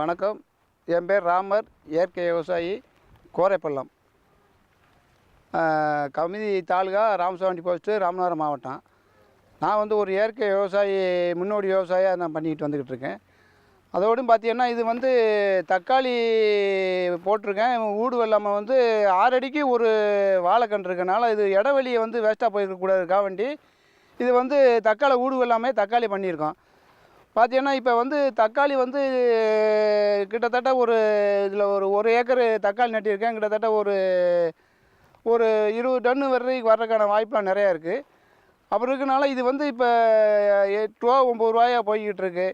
வணக்கம். என் பேர் ராமர் இயற்கை விவசாயி கோரைப்பள்ளம். கமிதி தாலுகா ராமசாமி போஸ்ட்டு ராமநாதபுரம் மாவட்டம். நான் வந்து ஒரு இயற்கை விவசாயி முன்னோடி விவசாயியாக நான் பண்ணிக்கிட்டு வந்துக்கிட்டு இருக்கேன். அதோடும் பார்த்தீங்கன்னா இது வந்து தக்காளி போட்டிருக்கேன். ஊடு வெள்ளாமல் வந்து ஆறடிக்கு ஒரு வாழைக்கன்று இருக்கனால இது இடைவெளியை வந்து வேஸ்ட்டாக போயிருக்கக்கூடாதுக்காக வேண்டி இது வந்து தக்காளி ஊடு வெள்ளாமே தக்காளி பண்ணியிருக்கோம். பார்த்தீங்கன்னா இப்போ வந்து தக்காளி வந்து கிட்டத்தட்ட ஒரு இதில் ஒரு ஒரு ஏக்கர் தக்காளி நட்டியிருக்கேன் கிட்டத்தட்ட ஒரு ஒரு இருபது டன்னு வரைக்கும் வர்றதுக்கான வாய்ப்பெலாம் நிறையா இருக்குது அப்புறம் இருக்கனால இது வந்து இப்போ எட்டு ரூபா ஒம்பது ரூபாயா போய்கிட்டு இருக்கு.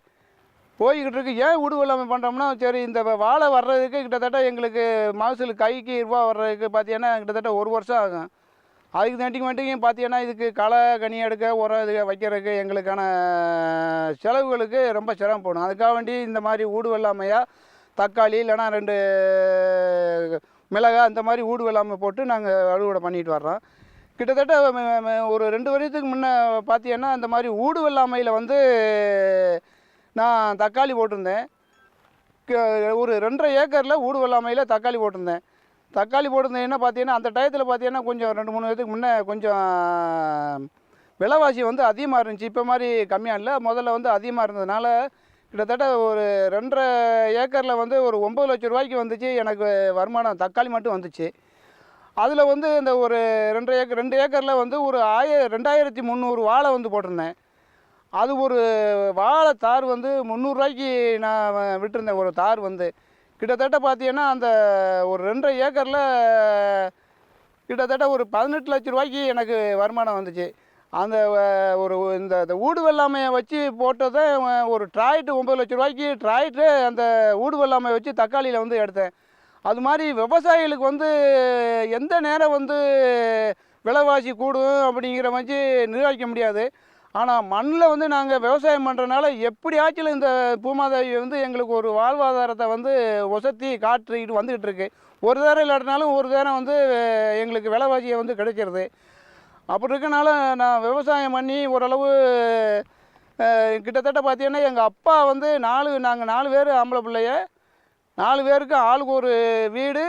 போய்கிட்டு இருக்கு. ஏன் உடு பண்ணுறோம்னா சரி இந்த வாழை வர்றதுக்கு கிட்டத்தட்ட எங்களுக்கு மகசூல் கைக்கு ரூபா வர்றதுக்கு பார்த்தீங்கன்னா கிட்டத்தட்ட ஒரு வருஷம் ஆகும். அதுக்கு தாண்டிக்கு மட்டும் பார்த்தீங்கன்னா இதுக்கு களை கனி எடுக்க உரம் இது வைக்கிறதுக்கு எங்களுக்கான செலவுகளுக்கு ரொம்ப சிரமப்படும் அதுக்காக வேண்டி இந்த மாதிரி ஊடு வெள்ளாமையாக தக்காளி இல்லைன்னா ரெண்டு மிளகாய் இந்த மாதிரி ஊடு வெள்ளாமை போட்டு நாங்கள் அறுவடை பண்ணிட்டு வர்றோம். கிட்டத்தட்ட ஒரு ரெண்டு வருஷத்துக்கு முன்னே பார்த்தீங்கன்னா அந்த மாதிரி ஊடு வெள்ளாமையில் வந்து நான் தக்காளி போட்டிருந்தேன். க- ஒரு ரெண்டரை ஏக்கரில் ஊடு வெள்ளாமையில் தக்காளி போட்டிருந்தேன். தக்காளி போட்டிருந்தேன்னா பார்த்தீங்கன்னா அந்த டயத்தில் பார்த்தீங்கன்னா கொஞ்சம் ரெண்டு மூணு வருஷத்துக்கு முன்னே கொஞ்சம் விலைவாசி வந்து அதிகமாக இருந்துச்சு. இப்போ மாதிரி கம்மியாக இல்லை. முதல்ல வந்து அதிகமாக இருந்ததுனால கிட்டத்தட்ட ஒரு ரெண்டரை ஏக்கரில் வந்து ஒரு ஒம்பது லட்ச ரூபாய்க்கு வந்துச்சு. எனக்கு வருமானம் தக்காளி மட்டும் வந்துச்சு. அதில் வந்து இந்த ஒரு ரெண்டரை ஏக்கர் ரெண்டு ஏக்கரில் வந்து ஒரு ஆய ரெண்டாயிரத்தி முந்நூறு வாழை வந்து போட்டிருந்தேன். அது ஒரு வாழை தார் வந்து முந்நூறுரூவாய்க்கு நான் விட்டிருந்தேன். ஒரு தார் வந்து. கிட்டத்தட்ட பார்த்தீங்கன்னா அந்த ஒரு ரெண்டரை ஏக்கரில் கிட்டத்தட்ட ஒரு பதினெட்டு லட்ச ரூபாய்க்கு எனக்கு வருமானம் வந்துச்சு. அந்த ஒரு இந்த இந்த ஊடு வெள்ளாமையை வச்சு போட்டதை ஒரு டிராய்ட்டு ஒம்பது லட்ச ரூபாய்க்கு டிராய்ட்டு அந்த ஊடு வெள்ளாமையை வச்சு தக்காளியில் வந்து எடுத்தேன். அது மாதிரி விவசாயிகளுக்கு வந்து எந்த நேரம் வந்து விலைவாசி கூடும் அப்படிங்கிற மாதிரி நிர்வகிக்க முடியாது. ஆனால் மண்ணில் வந்து நாங்கள் விவசாயம் பண்ணுறனால எப்படியாச்சும் இந்த பூமாதேவி வந்து எங்களுக்கு ஒரு வாழ்வாதாரத்தை வந்து ஒசத்தி காட்டிக்கிட்டு வந்துக்கிட்டு இருக்கு. ஒரு தரம் இல்லாட்டினாலும் ஒரு தரம் வந்து எங்களுக்கு விலைவாசியை வந்து கிடைக்கிறது. அப்படி இருக்கனால நான் விவசாயம் பண்ணி ஓரளவு கிட்டத்தட்ட பார்த்தீங்கன்னா எங்கள் அப்பா வந்து நாலு நாங்கள் நாலு பேர் ஆம்பளை பிள்ளைய நாலு பேருக்கு ஆளுக்கு ஒரு வீடு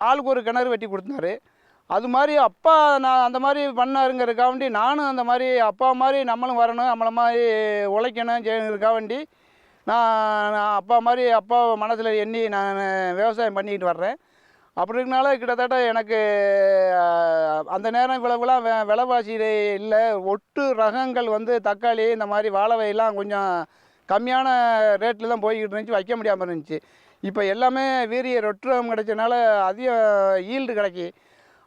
ஆளுக்கு ஒரு கிணறு வெட்டி கொடுத்தாரு. அது மாதிரி அப்பா நான் அந்த மாதிரி பண்ணாருங்கிறதுக்காக வேண்டி நானும் அந்த மாதிரி அப்பா மாதிரி நம்மளும் வரணும் நம்மளை மாதிரி உழைக்கணும் செய்யணுங்கிறதுக்காக வேண்டி நான் நான் அப்பா மாதிரி அப்பா மனசில் எண்ணி நான் விவசாயம் பண்ணிக்கிட்டு வர்றேன். அப்படி இருக்கனால கிட்டத்தட்ட எனக்கு அந்த நேரம் இவ்வளவுலாம் வெ விலைவாசி இல்லை. ஒட்டு ரகங்கள் வந்து தக்காளி இந்த மாதிரி வாழைவையெல்லாம் கொஞ்சம் கம்மியான ரேட்டில் தான் போய்கிட்டு இருந்துச்சு வைக்க முடியாமல் இருந்துச்சு. இப்போ எல்லாமே வீரிய ரொட்டுரம் கிடைச்சனால அதிக ஈல்டு கிடைக்கி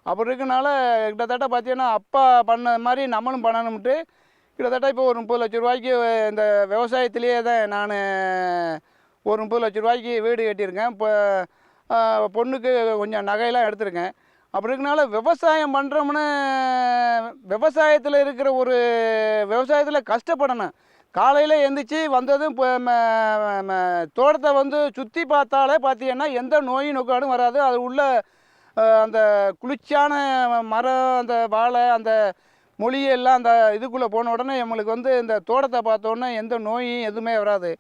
அப்படி இருக்கனால கிட்டத்தட்ட பார்த்தீங்கன்னா அப்பா பண்ண மாதிரி நம்மளும் பண்ணணும்ட்டு கிட்டத்தட்ட இப்போ ஒரு முப்பது லட்ச ரூபாய்க்கு இந்த விவசாயத்திலேயே தான் நான் ஒரு முப்பது லட்ச ரூபாய்க்கு வீடு கட்டியிருக்கேன். இப்போ பொண்ணுக்கு கொஞ்சம் நகையெல்லாம் எடுத்திருக்கேன். அப்படி இருக்கனால விவசாயம் பண்ணுறோம்னு விவசாயத்தில் இருக்கிற ஒரு விவசாயத்தில் கஷ்டப்படணும். காலையில் எந்திரிச்சு வந்ததும் இப்போ ம- ம- தோட்டத்தை வந்து சுற்றி பார்த்தாலே பார்த்தீங்கன்னா எந்த நோயும் நோக்காடும் வராது. அது உள்ள அந்த குளிர்ச்சியான மரம் அந்த வாழை அந்த மொழியெல்லாம் அந்த இதுக்குள்ளே போன உடனே நம்மளுக்கு வந்து இந்த தோட்டத்தை பார்த்தோன்னே எந்த நோயும் எதுவுமே வராது.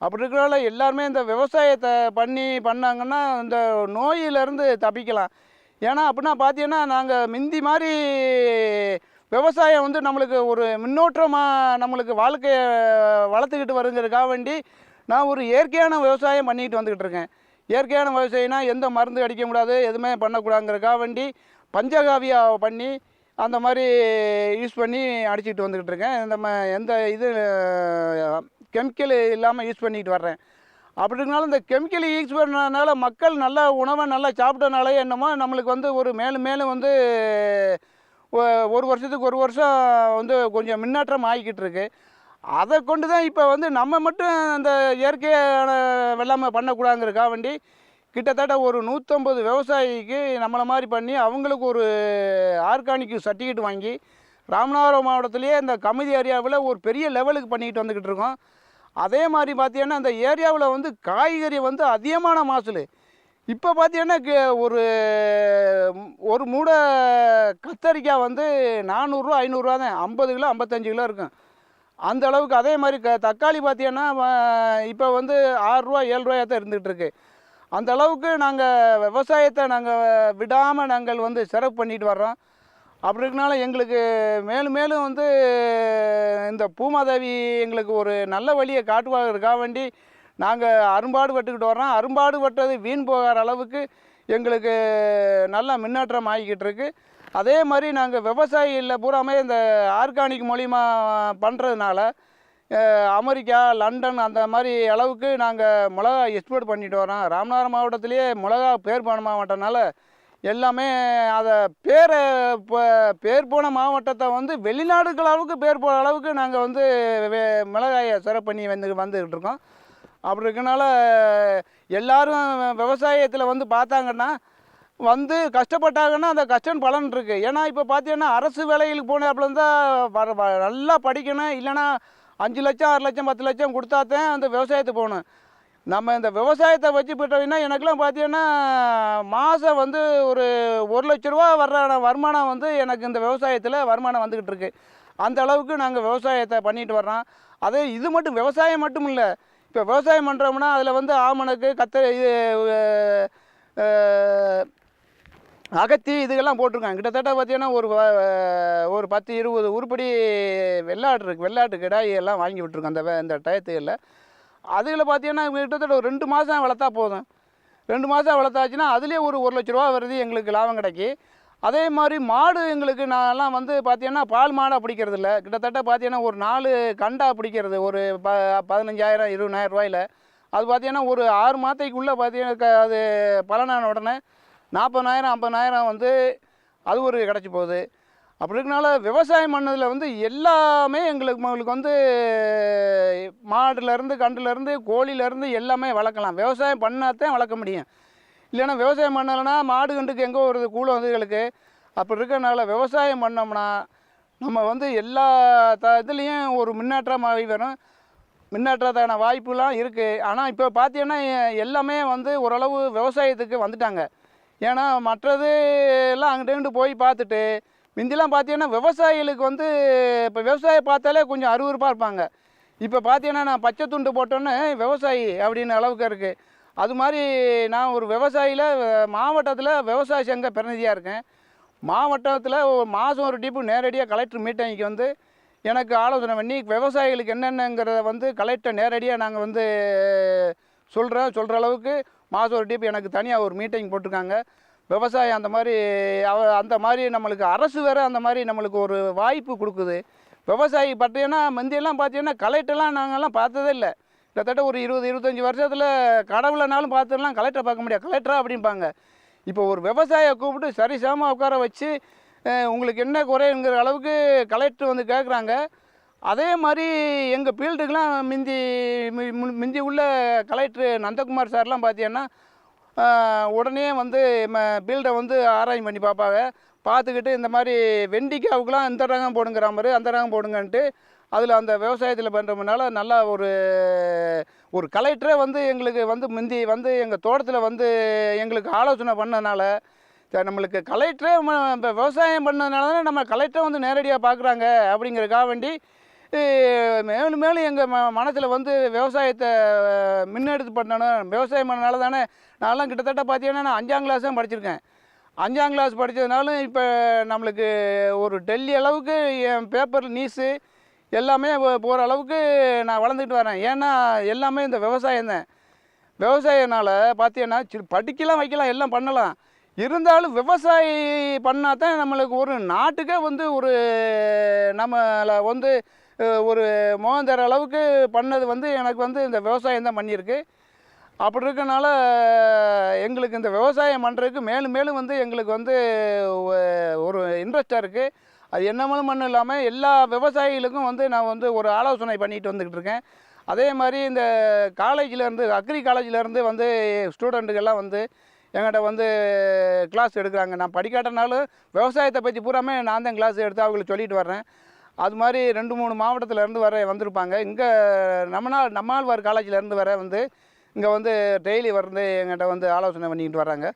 அப்படி இருக்கிறனால எல்லாருமே இந்த விவசாயத்தை பண்ணி பண்ணாங்கன்னா இந்த நோயிலேருந்து தப்பிக்கலாம். ஏன்னா அப்படின்னா பார்த்தீங்கன்னா நாங்கள் முந்தி மாதிரி விவசாயம் வந்து நம்மளுக்கு ஒரு முன்னோற்றமாக நம்மளுக்கு வாழ்க்கையை வளர்த்துக்கிட்டு வருங்கிறதுக்காக வேண்டி நான் ஒரு இயற்கையான விவசாயம் பண்ணிக்கிட்டு வந்துக்கிட்டு இருக்கேன். இயற்கையான விவசாயம்னா எந்த மருந்து அடிக்க கூடாது எதுவுமே பண்ணக்கூடாதுங்கிறக்காக வேண்டி பஞ்சகாவியா பண்ணி அந்த மாதிரி யூஸ் பண்ணி அடிச்சுக்கிட்டு வந்துக்கிட்டு இருக்கேன். இந்த எந்த இது கெமிக்கல் இல்லாமல் யூஸ் பண்ணிக்கிட்டு வர்றேன். அப்படி இருந்தாலும் இந்த கெமிக்கல் யூஸ் பண்ணனால மக்கள் நல்ல உணவை நல்லா சாப்பிட்டனால என்னமோ நம்மளுக்கு வந்து ஒரு மேலும் மேலும் வந்து ஒரு வருஷத்துக்கு ஒரு வருஷம் வந்து கொஞ்சம் முன்னேற்றம் ஆகிக்கிட்டு இருக்குது அதை கொண்டு தான் இப்போ வந்து நம்ம மட்டும் அந்த இயற்கையான வெள்ளாமை பண்ணக்கூடாதுங்கிறதுக்காக வேண்டி கிட்டத்தட்ட ஒரு நூற்றம்பது விவசாயிக்கு நம்மளை மாதிரி பண்ணி அவங்களுக்கு ஒரு ஆர்கானிக் சர்டிஃபிகேட் வாங்கி ராமநாதபுரம் மாவட்டத்திலேயே இந்த கமிதி ஏரியாவில் ஒரு பெரிய லெவலுக்கு பண்ணிக்கிட்டு வந்துக்கிட்டு இருக்கோம். அதே மாதிரி பார்த்தீங்கன்னா அந்த ஏரியாவில் வந்து காய்கறி வந்து அதிகமான மாசுல். இப்போ பார்த்தீங்கன்னா ஒரு ஒரு மூடை கத்தரிக்காய் வந்து நானூறுரூவா ஐநூறுரூவா தான். ஐம்பது கிலோ ஐம்பத்தஞ்சு கிலோ இருக்கும். அந்த அளவுக்கு அதே மாதிரி க தக்காளி பார்த்தீங்கன்னா இப்போ வந்து ஆறுரூவா ஏழு ரூபாயாக தான் இருந்துகிட்ருக்கு அந்த அளவுக்கு நாங்கள் விவசாயத்தை நாங்கள் விடாமல் நாங்கள் வந்து சிறப்பு பண்ணிட்டு வர்றோம். அப்படி இருக்கனால எங்களுக்கு மேலும் மேலும் வந்து இந்த பூமாதேவி எங்களுக்கு ஒரு நல்ல வழியை காட்டுவாருக்காக வேண்டி நாங்கள் அரும்பாடு பட்டுக்கிட்டு வர்றோம். அரும்பாடு வீண் போகாத அளவுக்கு எங்களுக்கு நல்ல முன்னேற்றம் ஆகிக்கிட்டு இருக்குது அதே மாதிரி நாங்கள் விவசாயிகளில் பூராமே இந்த ஆர்கானிக் மூலிமா பண்ணுறதுனால அமெரிக்கா லண்டன் அந்த மாதிரி அளவுக்கு நாங்கள் மிளகா எக்ஸ்போர்ட் பண்ணிட்டு வரோம் ராமநாதபுரம் மாவட்டத்திலேயே மிளகா பேர் போன மாவட்டம்னால எல்லாமே அதை பேரை இப்போ பேர் போன மாவட்டத்தை வந்து வெளிநாடுகள் அளவுக்கு பேர் போன அளவுக்கு நாங்கள் வந்து மிளகாயை சிறப்பு பண்ணி வந்து வந்துக்கிட்டு இருக்கோம். அப்படி இருக்கனால எல்லாரும் விவசாயத்தில் வந்து பார்த்தாங்கன்னா வந்து கஷ்டப்பட்டாங்கன்னா அந்த கஷ்டம் பலன் இருக்குது ஏன்னா இப்போ பார்த்தீங்கன்னா அரசு வேலைகளுக்கு போனாப்புல இருந்தால் வர வ- நல்லா படிக்கணும். இல்லைன்னா அஞ்சு லட்சம் ஆறு லட்சம் பத்து லட்சம் கொடுத்தாதான் அந்த விவசாயத்துக்கு போகணும். நம்ம இந்த விவசாயத்தை வச்சு போயிட்டோம்னா எனக்குலாம் பார்த்தீங்கன்னா மாதம் வந்து ஒரு ஒரு லட்ச ரூபா வர்ற வருமானம் வந்து எனக்கு இந்த விவசாயத்தில் வருமானம் வந்துக்கிட்டு இருக்கு. அந்த அளவுக்கு நாங்கள் விவசாயத்தை பண்ணிட்டு வர்றோம். அதே இது மட்டும் விவசாயம் மட்டும் இல்லை. இப்போ விவசாயம் பண்ணுறோம்னா அதில் வந்து ஆமணக்கு கத்த இது அகத்தி இதுக்கெல்லாம் போட்டிருக்காங்க. கிட்டத்தட்ட பார்த்தீங்கன்னா ஒரு வ- ஒரு பத்து இருபது உருப்படி வெள்ளாட்டு இருக்கு. வெள்ளாட்டு கிடாயி எல்லாம் வாங்கி விட்ருக்கோம் அந்த இந்த டயத்துகளில். அதில் பார்த்தீங்கன்னா கிட்டத்தட்ட ஒரு ரெண்டு மாதம் வளர்த்தா போதும். ரெண்டு மாதம் வளர்த்தாச்சுன்னா அதுலேயே ஒரு ஒரு லட்ச ரூபா வருது எங்களுக்கு லாபம் கிடைக்கி. அதே மாதிரி மாடு எங்களுக்கு நான்லாம் வந்து பார்த்தீங்கன்னா பால் மாடாக பிடிக்கிறது இல்லை கிட்டத்தட்ட பார்த்தீங்கன்னா ஒரு நாலு கண்டா பிடிக்கிறது. ஒரு ப பதினஞ்சாயிரம் இருபதாயிரம் ரூபாயில். அது பார்த்தீங்கன்னா ஒரு ஆறு மாதத்துக்குள்ளே பார்த்தீங்கன்னா க- அது பலனான உடனே நாற்பதாயிரம் ஐம்பதாயிரம் வந்து அது ஒரு கிடச்சி போகுது. அப்படி இருக்கனால விவசாயம் பண்ணதில் வந்து எல்லாமே எங்களுக்கு உங்களுக்கு வந்து மாடுலேருந்து கண்டுலேருந்து கோழிலேருந்து எல்லாமே வளர்க்கலாம். விவசாயம் பண்ணாதான் வளர்க்க முடியும். இல்லைன்னா விவசாயம் பண்ணலைன்னா மாடு கண்டுக்கு எங்கே வருது கூலம் வந்து எங்களுக்கு அப்படி இருக்கிறனால விவசாயம் பண்ணோம்னா நம்ம வந்து எல்லா த இதுலேயும் ஒரு முன்னேற்றமாகி வரும். முன்னேற்றத்தான வாய்ப்புலாம் இருக்குது ஆனால் இப்போ பார்த்தீங்கன்னா எல்லாமே வந்து ஓரளவு விவசாயத்துக்கு வந்துட்டாங்க. ஏன்னா மற்றது எல்லாம் அங்கிட்டு இங்கிட்டு போய் பார்த்துட்டு முந்திலாம் பார்த்தீங்கன்னா விவசாயிகளுக்கு வந்து இப்போ விவசாயம் பார்த்தாலே கொஞ்சம் அறுவறுப்பாக இருப்பாங்க. இப்போ பார்த்தீங்கன்னா நான் பச்சை துண்டு போட்டோன்னே விவசாயி அப்படின்னு அளவுக்கு இருக்குது அது மாதிரி நான் ஒரு விவசாயியில் மாவட்டத்தில் விவசாய சங்க பிரதிநிதியாக இருக்கேன். மாவட்டத்தில் மாதம் ஒரு டிப்பு நேரடியாக கலெக்டர் மீட்டிங்க்கு வந்து எனக்கு ஆலோசனை பண்ணி விவசாயிகளுக்கு என்னென்னங்கிறத வந்து கலெக்டர் நேரடியாக நாங்கள் வந்து சொல்கிறோம் சொல்கிற அளவுக்கு மாதம் ஒரு டிப்பு எனக்கு தனியாக ஒரு மீட்டிங் போட்டிருக்காங்க. விவசாயம் அந்த மாதிரி அவ அந்த மாதிரி நம்மளுக்கு அரசு வேறு அந்த மாதிரி நம்மளுக்கு ஒரு வாய்ப்பு கொடுக்குது. விவசாயி பார்த்தீங்கன்னா முந்தியெல்லாம் பார்த்தீங்கன்னா கலெக்டர்லாம் நாங்கள்லாம் பார்த்ததே இல்லை. கிட்டத்தட்ட ஒரு இருபது இருபத்தஞ்சி வருஷத்தில் கடவுளனாலும் பார்த்துலாம் கலெக்டரை பார்க்க முடியாது. கலெக்டரா அப்படிம்பாங்க. இப்போ ஒரு விவசாயியை கூப்பிட்டு சரிசமமாக உட்கார வச்சு உங்களுக்கு என்ன குறைங்கிற அளவுக்கு கலெக்டர் வந்து கேட்குறாங்க அதே மாதிரி எங்கள் ஃபீல்டுக்கெலாம் மிந்தி முந்தி மிந்தி உள்ள கலெக்டர் நந்தகுமார் சார்லாம் பார்த்தீங்கன்னா உடனே வந்து ஃபீல்டை வந்து ஆராய்ச்சி பண்ணி பார்ப்பாங்க. பார்த்துக்கிட்டு இந்த மாதிரி வெண்டிக்காவுக்குலாம் இந்த ரகம் போடுங்கிற மாதிரி அந்த ரகம் போடுங்கன்ட்டு அதில் அந்த விவசாயத்தில் பண்ணுறதுனால நல்லா ஒரு ஒரு கலெக்டரே வந்து எங்களுக்கு வந்து முந்தி வந்து எங்கள் தோட்டத்தில் வந்து எங்களுக்கு ஆலோசனை பண்ணனால நம்மளுக்கு கலெக்டரே இப்போ விவசாயம் பண்ணதுனால தானே நம்ம கலெக்டரை வந்து நேரடியாக பார்க்குறாங்க அப்படிங்கிறதுக்காக வேண்டி மேலும் மேலும் எங்கள் ம மனசில் வந்து விவசாயத்தை முன்னெடுத்து பண்ணணும். விவசாயம் பண்ணனால தானே நான்லாம் கிட்டத்தட்ட பார்த்தீங்கன்னா நான் அஞ்சாம் கிளாஸ் தான் படிச்சிருக்கேன். அஞ்சாம் கிளாஸ் படித்ததுனாலும் இப்போ நம்மளுக்கு ஒரு டெல்லி அளவுக்கு என் பேப்பர் நியூஸு எல்லாமே போகிற அளவுக்கு நான் வளர்ந்துக்கிட்டு வரேன். ஏன்னா எல்லாமே இந்த விவசாயம் தான். விவசாயனால் பார்த்தீங்கன்னா சரி படிக்கலாம் வைக்கலாம் எல்லாம் பண்ணலாம். இருந்தாலும் விவசாயி பண்ணால் தான் நம்மளுக்கு ஒரு நாட்டுக்கே வந்து ஒரு நம்மளை வந்து ஒரு மோகம் தர அளவுக்கு பண்ணது வந்து எனக்கு வந்து இந்த விவசாயம் தான் பண்ணியிருக்கு. அப்படி இருக்கனால எங்களுக்கு இந்த விவசாயம் பண்ணுறதுக்கு மேலும் மேலும் வந்து எங்களுக்கு வந்து ஒரு இன்ட்ரெஸ்டாக இருக்குது அது என்னமேலும் மண்ணும் இல்லாமல் எல்லா விவசாயிகளுக்கும் வந்து நான் வந்து ஒரு ஆலோசனை பண்ணிட்டு வந்துக்கிட்டு இருக்கேன். அதே மாதிரி இந்த காலேஜிலேருந்து அக்ரி காலேஜிலேருந்து வந்து ஸ்டூடெண்ட்டுக்கெல்லாம் வந்து எங்கிட்ட வந்து கிளாஸ் எடுக்கிறாங்க. நான் படிக்காட்டனாலும் விவசாயத்தை பற்றி பூராமே நான் தான் கிளாஸ் எடுத்து அவங்களுக்கு சொல்லிட்டு வர்றேன். அது மாதிரி ரெண்டு மூணு மாவட்டத்திலேருந்து வர வந்திருப்பாங்க. இங்கே நம்மனால் நம்மாழ்வார் காலேஜிலேருந்து வர வந்து இங்கே வந்து டெய்லி வந்து எங்கிட்ட வந்து ஆலோசனை பண்ணிக்கிட்டு வராங்க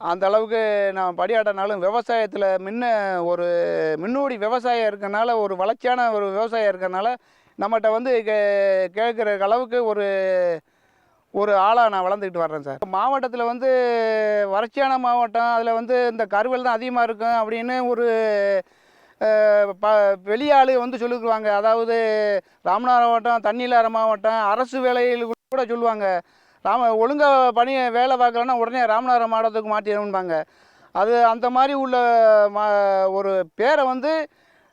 அந்த அளவுக்கு நான் படியாட்டினாலும் விவசாயத்தில் முன்ன ஒரு முன்னோடி விவசாயம் இருக்கனால ஒரு வளர்ச்சியான ஒரு விவசாயம் இருக்கனால நம்மகிட்ட வந்து கே கேட்குற அளவுக்கு ஒரு ஒரு ஆளாக நான் வளர்ந்துக்கிட்டு வர்றேன் சார். மாவட்டத்தில் வந்து வறட்சியான மாவட்டம் அதில் வந்து இந்த கருவல் தான் அதிகமாக இருக்கும் அப்படின்னு ஒரு ப வெளியாள் வந்து சொல்லிக்குவாங்க அதாவது ராமநாதபுரம் மாவட்டம் தண்ணி மாவட்டம் அரசு வேலையில் கூட சொல்லுவாங்க. ராம ஒழுங்காக பணி வேலை பார்க்கலன்னா உடனே ராமநாதபுரம் மாவட்டத்துக்கு மாற்றிடும்பாங்க அது அந்த மாதிரி உள்ள மா ஒரு பேரை வந்து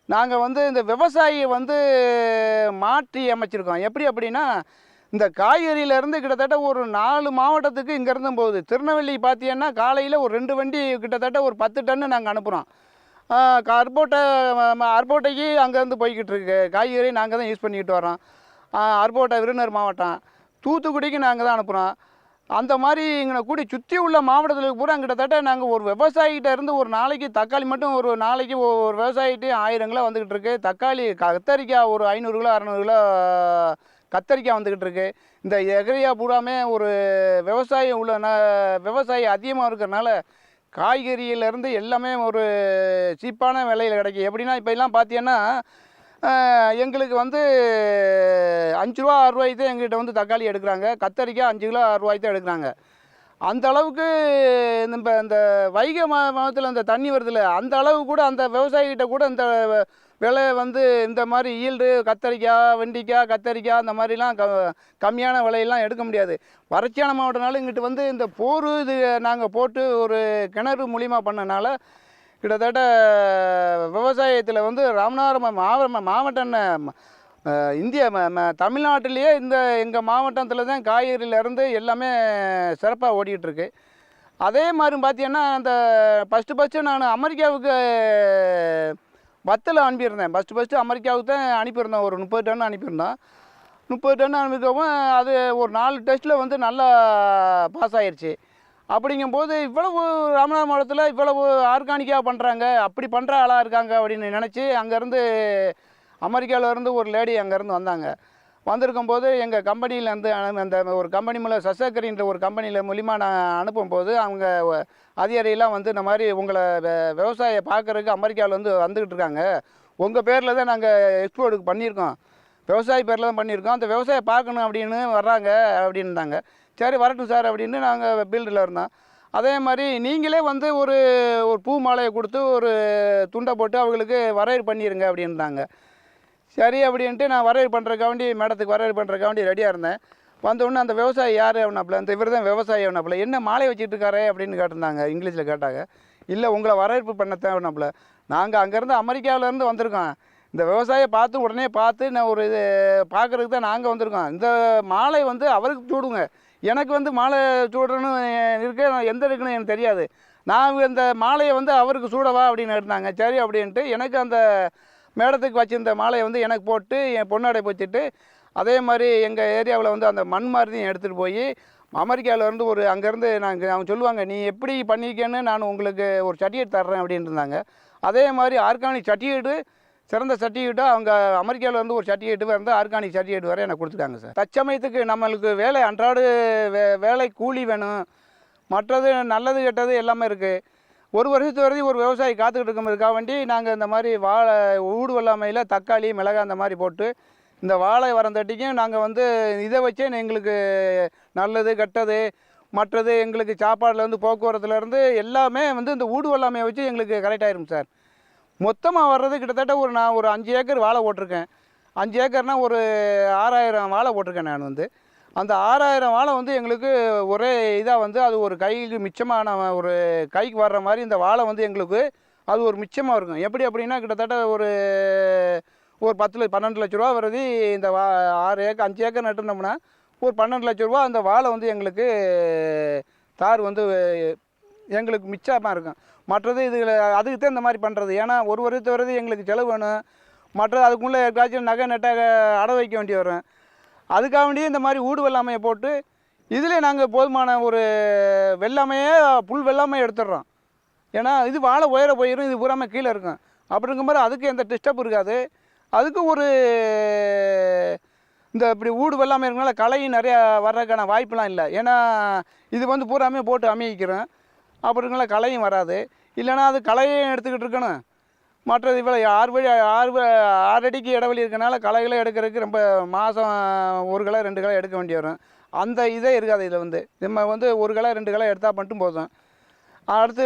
நாங்கள் வந்து இந்த விவசாயியை வந்து மாற்றி அமைச்சிருக்கோம். எப்படி அப்படின்னா இந்த காய்கறியிலேருந்து கிட்டத்தட்ட ஒரு நாலு மாவட்டத்துக்கு இங்கேருந்து போகுது. திருநெல்வேலி பார்த்தீங்கன்னா காலையில் ஒரு ரெண்டு வண்டி கிட்டத்தட்ட ஒரு பத்து டன்னு நாங்கள் அனுப்புகிறோம் அர்போட்டை அர்போட்டைக்கு அங்கேருந்து போய்கிட்டு இருக்கு காய்கறி நாங்கள் தான் யூஸ் பண்ணிக்கிட்டு வரோம் அர்போட்டை விருதுநகர் மாவட்டம். தூத்துக்குடிக்கு நாங்கள் தான் அனுப்புகிறோம் அந்த மாதிரி எங்களை கூடி சுற்றி உள்ள மாவட்டத்தில் பூரா கிட்டத்தட்ட நாங்கள் ஒரு விவசாயிகிட்ட இருந்து ஒரு நாளைக்கு தக்காளி மட்டும் ஒரு நாளைக்கு ஒரு விவசாயிகிட்டே ஆயிரம் கிலோ வந்துக்கிட்டு இருக்கு தக்காளி கத்தரிக்காய் ஒரு ஐநூறு கிலோ அறநூறு கிலோ கத்தரிக்காய் வந்துக்கிட்டு இருக்கு இந்த எகரியா பூராமே ஒரு விவசாயம் உள்ள விவசாயி அதிகமாக இருக்கிறனால காய்கறியிலேருந்து எல்லாமே ஒரு சீப்பான விலையில் கிடைக்கும் எப்படின்னா இப்போ எல்லாம் பார்த்தீங்கன்னா எங்களுக்கு வந்து அஞ்சு ரூபா ஆறு ரூபாய்க்கு தான் எங்ககிட்ட வந்து தக்காளி எடுக்கிறாங்க. கத்தரிக்காய் அஞ்சு கிலோ ஆறு ரூபாய்க்கு தான் எடுக்கிறாங்க. அந்த அளவுக்கு நம்ம இந்த வைகை மா மாதத்தில் அந்த தண்ணி வருதுல்ல அந்த அளவு கூட அந்த விவசாயிகிட்ட கூட இந்த விலை வந்து இந்த மாதிரி ஈல்டு கத்தரிக்காய் வெண்டிக்காய் கத்தரிக்காய் அந்த மாதிரிலாம் க கம்மியான விலையெல்லாம் எடுக்க முடியாது. வறட்சியான மாவட்டம்னாலும் இங்கிட்டு வந்து இந்த போர் இது நாங்கள் போட்டு ஒரு கிணறு மூலிமா பண்ணனால கிட்டத்தட்ட விவசாயத்தில் வந்து ராமநாதபுரம் மாவட்ட மாவட்டம் என்ன, இந்திய ம ம- தமிழ்நாட்டிலேயே இந்த எங்கள் மாவட்டத்தில் தான் காய்கறியிலேருந்து எல்லாமே சிறப்பாக ஓடிக்கிட்டு அதே மாதிரி பார்த்தீங்கன்னா அந்த ஃபஸ்ட்டு ஃபஸ்ட்டு நான் அமெரிக்காவுக்கு பத்தில் அனுப்பியிருந்தேன். ஃபஸ்ட்டு ஃபஸ்ட்டு அமெரிக்காவுக்கு தான் அனுப்பியிருந்தேன் ஒரு முப்பது டன் அனுப்பியிருந்தேன் முப்பது டன் அனுப்பிக்கவும் அது ஒரு நாலு டெஸ்ட்டில் வந்து நல்லா பாஸ் ஆயிருச்சு. அப்படிங்கும்போது இவ்வளவு ராமநாதபுரம் மாவட்டத்தில் இவ்வளவு ஆர்கானிக்காக பண்ணுறாங்க அப்படி பண்ணுற ஆளாக இருக்காங்க அப்படின்னு நினச்சி அங்கேருந்து அமெரிக்காவிலேருந்து ஒரு லேடி அங்கேருந்து வந்தாங்க. வந்திருக்கும் போது எங்கள் கம்பெனியிலேருந்து அந்த ஒரு கம்பெனி மூலம் சசக்கரின்ற ஒரு கம்பெனியில் மூலிமா நான் அனுப்பும்போது அவங்க அதிகாரியெல்லாம் வந்து இந்த மாதிரி உங்களை விவசாய பார்க்குறதுக்கு அமெரிக்காவிலேருந்து வந்துக்கிட்டு இருக்காங்க. உங்கள் பேரில் தான் நாங்கள் எக்ஸ்போர்ட்டுக்கு பண்ணியிருக்கோம். விவசாயி பேரில் தான் பண்ணியிருக்கோம். அந்த விவசாயம் பார்க்கணும் அப்படின்னு வர்றாங்க அப்படின்னாங்க. சரி வரட்டும் சார் அப்படின்னு நாங்கள் ஃபீல்டில் இருந்தோம். அதே மாதிரி நீங்களே வந்து ஒரு ஒரு பூ மாலையை கொடுத்து ஒரு துண்டை போட்டு அவங்களுக்கு வரையறு பண்ணிடுங்க அப்படின்றாங்க சரி அப்படின்ட்டு நான் வரவேற்பு பண்ணுறக்காண்டி மேடத்துக்கு வரவேற்பு பண்ணுறக்காண்டி ரெடியாக இருந்தேன். வந்த உடனே அந்த விவசாயி யார் அவனப்பில்? அந்த இவர் தான் விவசாயி அவனப்பில். என்ன மாலை வச்சுட்டு இருக்காரே? அப்படின்னு கேட்டிருந்தாங்க. இங்கிலீஷில் கேட்டாங்க. இல்லை உங்களை வரவேற்பு பண்ணத்தான் அவனாப்புல. நாங்கள் அங்கேருந்து அமெரிக்காவிலேருந்து வந்திருக்கோம். இந்த விவசாயியை பார்த்து உடனே பார்த்து நான் ஒரு இது பார்க்குறதுக்கு தான் நாங்கள் வந்திருக்கோம். இந்த மாலை வந்து அவருக்கு சூடுங்க. எனக்கு வந்து மாலை சூடணும்னு இருக்க நான் எந்த இருக்குன்னு எனக்கு தெரியாது. நான் இந்த மாலையை வந்து அவருக்கு சூடவா? அப்படின்னு இருந்தாங்க சரி அப்படின்ட்டு எனக்கு அந்த மேடத்துக்கு வச்சிருந்த மாலையை வந்து எனக்கு போட்டு என் பொண்ணாடை வச்சுட்டு அதே மாதிரி எங்கள் ஏரியாவில் வந்து அந்த மண் மாதிரியும் எடுத்துகிட்டு போய் அமெரிக்காவில் இருந்து ஒரு அங்கேருந்து நாங்கள் அவங்க சொல்லுவாங்க நீ எப்படி பண்ணியிருக்கேன்னு நான் உங்களுக்கு ஒரு சர்டிஃபிகேட் தர்றேன் அப்படின்னு இருந்தாங்க. அதே மாதிரி ஆர்கானிக் சர்டிஃபிகேட்டு சிறந்த சர்டிஃபிகேட்டாக அவங்க அமெரிக்காவில் இருந்து ஒரு சர்டிஃபிகேட் வந்து ஆர்கானிக் சர்டிஃபிகேட் வரை எனக்கு கொடுத்துட்டாங்க சார். தற்சமயத்துக்கு நம்மளுக்கு வேலை அன்றாடு வே வேலை கூலி வேணும். மற்றது நல்லது கெட்டது எல்லாமே இருக்குது ஒரு வருஷத்து வரையும் ஒரு விவசாயி காத்துக்கிட்டு இருக்கிறதுக்காக வேண்டி நாங்கள் இந்த மாதிரி வாழை ஊடு வெள்ளாமையில் தக்காளி மிளகாய் அந்த மாதிரி போட்டு இந்த வாழை வரந்தட்டிக்கும் நாங்கள் வந்து இதை வச்சே எங்களுக்கு நல்லது கெட்டது மற்றது எங்களுக்கு சாப்பாடுலேருந்து போக்குவரத்துலேருந்து எல்லாமே வந்து இந்த ஊடு வெள்ளாமையை வச்சு எங்களுக்கு கரெக்டாயிரும் சார். மொத்தமாக வர்றது கிட்டத்தட்ட ஒரு நான் ஒரு அஞ்சு ஏக்கர் வாழை போட்டிருக்கேன். அஞ்சு ஏக்கர்னால் ஒரு ஆறாயிரம் வாழை போட்டிருக்கேன் நான் வந்து. அந்த ஆறாயிரம் வாழை வந்து எங்களுக்கு ஒரே இதாக வந்து அது ஒரு கைக்கு மிச்சமான ஒரு கைக்கு வர்ற மாதிரி இந்த வாழை வந்து எங்களுக்கு அது ஒரு மிச்சமாக இருக்கும். எப்படி அப்படின்னா கிட்டத்தட்ட ஒரு ஒரு பத்து பன்னெண்டு லட்ச ரூபா வருது இந்த வா ஆறு ஏக்கர் அஞ்சு ஏக்கர் நட்டுனோம்னா ஒரு பன்னெண்டு லட்ச ரூபா அந்த வாழை வந்து எங்களுக்கு தார் வந்து எங்களுக்கு மிச்சமாக இருக்கும். மற்றது இதில் அதுக்கு தான் இந்த மாதிரி பண்ணுறது ஏன்னா ஒரு வருஷத்து வருது எங்களுக்கு செலவு வேணும். மற்றது அதுக்குள்ளே ஏதாச்சும் நகை நட்டாக அடை வைக்க வேண்டி வரும். அதுக்காக வேண்டியே இந்த மாதிரி ஊடு வெள்ளாமையை போட்டு இதில் நாங்கள் போதுமான ஒரு வெள்ளாமையே புல் வெள்ளாமையை எடுத்துடுறோம். ஏன்னா இது வாழை உயர போயிடும் இது பூராமே கீழே இருக்கும். அப்படிங்கிற மாதிரி அதுக்கு எந்த டிஸ்டர்ப் இருக்காது. அதுக்கு ஒரு இந்த இப்படி ஊடு வெள்ளாமை இருக்கனால களையும் நிறையா வர்றதுக்கான வாய்ப்பெலாம் இல்லை. ஏன்னா இது வந்து பூராமே போட்டு அமைக்கிறோம் அப்படிங்கனால களையும் வராது. இல்லைன்னா அது களையும் எடுத்துக்கிட்டு இருக்கணும். மற்றது இவ்வளோ ஆறு வழி ஆறு ஆறு அடிக்கு இடைவெளி இருக்கனால களைகளை எடுக்கிறதுக்கு ரொம்ப மாதம் ஒரு களை ரெண்டு களை எடுக்க வேண்டி வரும். அந்த இதே இருக்காது இதில் வந்து. நம்ம வந்து ஒரு களை ரெண்டு களை எடுத்தால் மட்டும் போதும். அடுத்து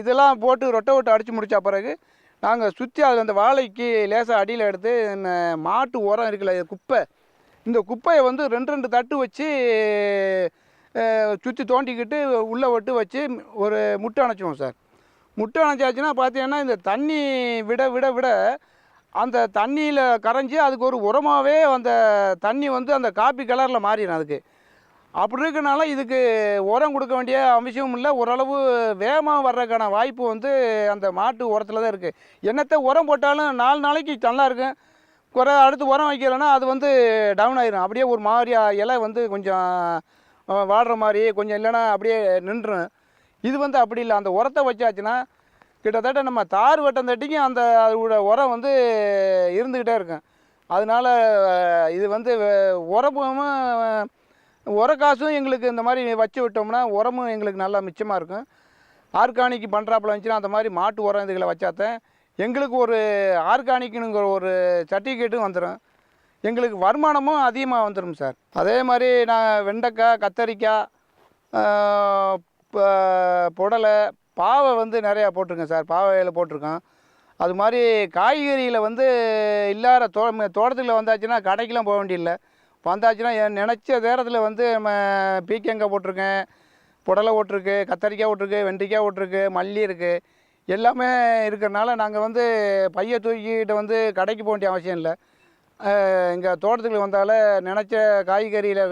இதெல்லாம் போட்டு ரொட்டை விட்டு அடித்து முடித்த பிறகு நாங்கள் சுற்றி அதில் அந்த வாழைக்கு லேசாக அடியில் எடுத்து மாட்டு உரம் இருக்குல்ல குப்பை. இந்த குப்பையை வந்து ரெண்டு ரெண்டு தட்டு வச்சு சுற்றி தோண்டிக்கிட்டு உள்ளே விட்டு வச்சு ஒரு முட்டை அணைச்சிவோம் சார். முட்டை அணைச்சாச்சுன்னா பார்த்தீங்கன்னா இந்த தண்ணி விட விட விட அந்த தண்ணியில் கரைஞ்சி அதுக்கு ஒரு உரமாகவே அந்த தண்ணி வந்து அந்த காப்பி கலரில் மாறிடும் அதுக்கு. அப்படி இருக்கனால இதுக்கு உரம் கொடுக்க வேண்டிய அவசியமும் இல்லை. ஓரளவு வேகமாக வர்றதுக்கான வாய்ப்பு வந்து அந்த மாட்டு உரத்தில் தான் இருக்குது என்னத்தை உரம் போட்டாலும் நாலு நாளைக்கு நல்லா இருக்கும். குறை அடுத்து உரம் வைக்கலைன்னா அது வந்து டவுன் ஆயிரும். அப்படியே ஒரு மாதிரி இலை வந்து கொஞ்சம் வாடுற மாதிரி கொஞ்சம் இல்லைன்னா அப்படியே நின்றுடும் இது வந்து அப்படி இல்லை. அந்த உரத்தை வச்சாச்சுன்னா கிட்டத்தட்ட நம்ம தார் வட்டம் தட்டிக்கும் அந்த அதோட உரம் வந்து இருந்துக்கிட்டே இருக்கும். அதனால இது வந்து உரமும் உர காசும் எங்களுக்கு இந்த மாதிரி வச்சு விட்டோம்னா உரமும் எங்களுக்கு நல்லா மிச்சமாக இருக்கும். ஆர்கானிக் பண்ணுறாப்புல இருந்துச்சுன்னா அந்த மாதிரி மாட்டு உரம் இதுகளை வச்சாத்தான். எங்களுக்கு ஒரு ஆர்கானிக்குங்கிற ஒரு சர்டிஃபிகேட்டும் வந்துடும் எங்களுக்கு வருமானமும் அதிகமாக வந்துடும் சார். அதே மாதிரி நான் வெண்டைக்காய் கத்தரிக்காய் இப்போ புடலை பாவை வந்து நிறையா போட்டிருக்கேன் சார். பாவையில் போட்டிருக்கோம். அது மாதிரி காய்கறியில் வந்து இல்லாத தோ தோட்டத்தில் வந்தாச்சுன்னா கடைக்கெலாம் போக வேண்டியதில்லை வந்தாச்சுன்னா என் நினச்ச நேரத்தில் வந்து நம்ம பீக்கங்காய் போட்டிருக்கேன் புடலை ஓட்டிருக்கு கத்தரிக்காய் ஓட்டிருக்கு வெண்டைக்காய் ஓட்டிருக்கு மல்லி இருக்குது எல்லாமே இருக்கிறனால நாங்கள் வந்து பைய தூக்கிட்டு வந்து கடைக்கு போக வேண்டிய அவசியம் இல்லை. எங்கள் தோட்டத்துக்கு வந்தால நினச்ச காய்கறியில்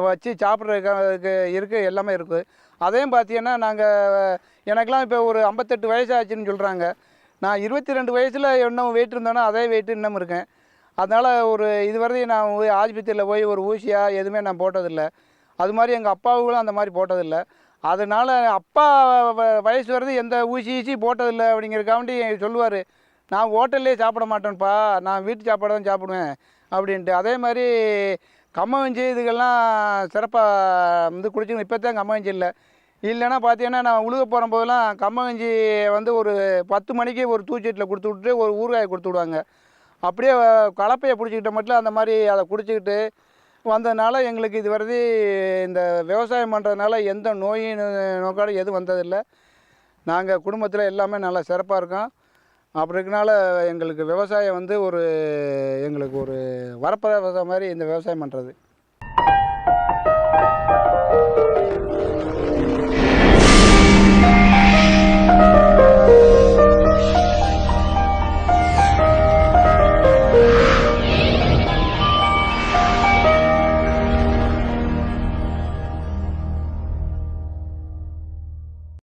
வச்சு சாப்பிட்றதுக்கு இருக்குது எல்லாமே இருக்குது அதையும் பார்த்தீங்கன்னா நாங்கள் எனக்கெலாம் இப்போ ஒரு ஐம்பத்தெட்டு வயசு ஆச்சுன்னு சொல்கிறாங்க நான் இருபத்தி ரெண்டு வயசில் இன்னும் வெயிட் இருந்தேன்னா அதே வெயிட் இன்னும் இருக்கேன். அதனால் ஒரு இதுவரையும் நான் போய் ஆஸ்பத்திரியில் போய் ஒரு ஊசியாக எதுவுமே நான் போட்டதில்லை. அது மாதிரி எங்கள் அப்பாவுகளும் அந்த மாதிரி போட்டதில்லை. அதனால் அப்பா வ- வயசு வரைக்கும் எந்த ஊசி ஈசி போட்டதில்லை அப்படிங்கிறக்காண்டி சொல்லுவார். நான் ஹோட்டல்லே சாப்பிட மாட்டேன்ப்பா. நான் வீட்டு சாப்பாடு தான் சாப்பிடுவேன் அப்படின்ட்டு. அதே மாதிரி கம்மவஞ்சி இதுக்கெல்லாம் சிறப்பாக வந்து குடிச்சுக்கணும். இப்போ தான் கம்மவஞ்சி இல்லை. இல்லைன்னா பார்த்தீங்கன்னா நான் உழுக போகிற போதெல்லாம் கம்மவஞ்சி வந்து ஒரு பத்து மணிக்கு ஒரு தூச்சீட்டில் கொடுத்து விட்டுட்டு ஒரு ஊறுகாயை கொடுத்து விடுவாங்க. அப்படியே கலப்பையை பிடிச்சிக்கிட்ட மட்டும் அந்த மாதிரி அதை குடிச்சிக்கிட்டு வந்ததுனால எங்களுக்கு இது வரது இந்த விவசாயம் பண்ணுறதுனால எந்த நோயும் நோக்காடும் எதுவும் வந்ததில்லை. நாங்கள் குடும்பத்தில் எல்லாமே நல்லா சிறப்பாக இருக்கோம். அப்படி இருக்கனால எங்களுக்கு விவசாயம் வந்து ஒரு எங்களுக்கு ஒரு வரப்பிரசாதம் மாதிரி இந்த விவசாயம் பண்ணுறது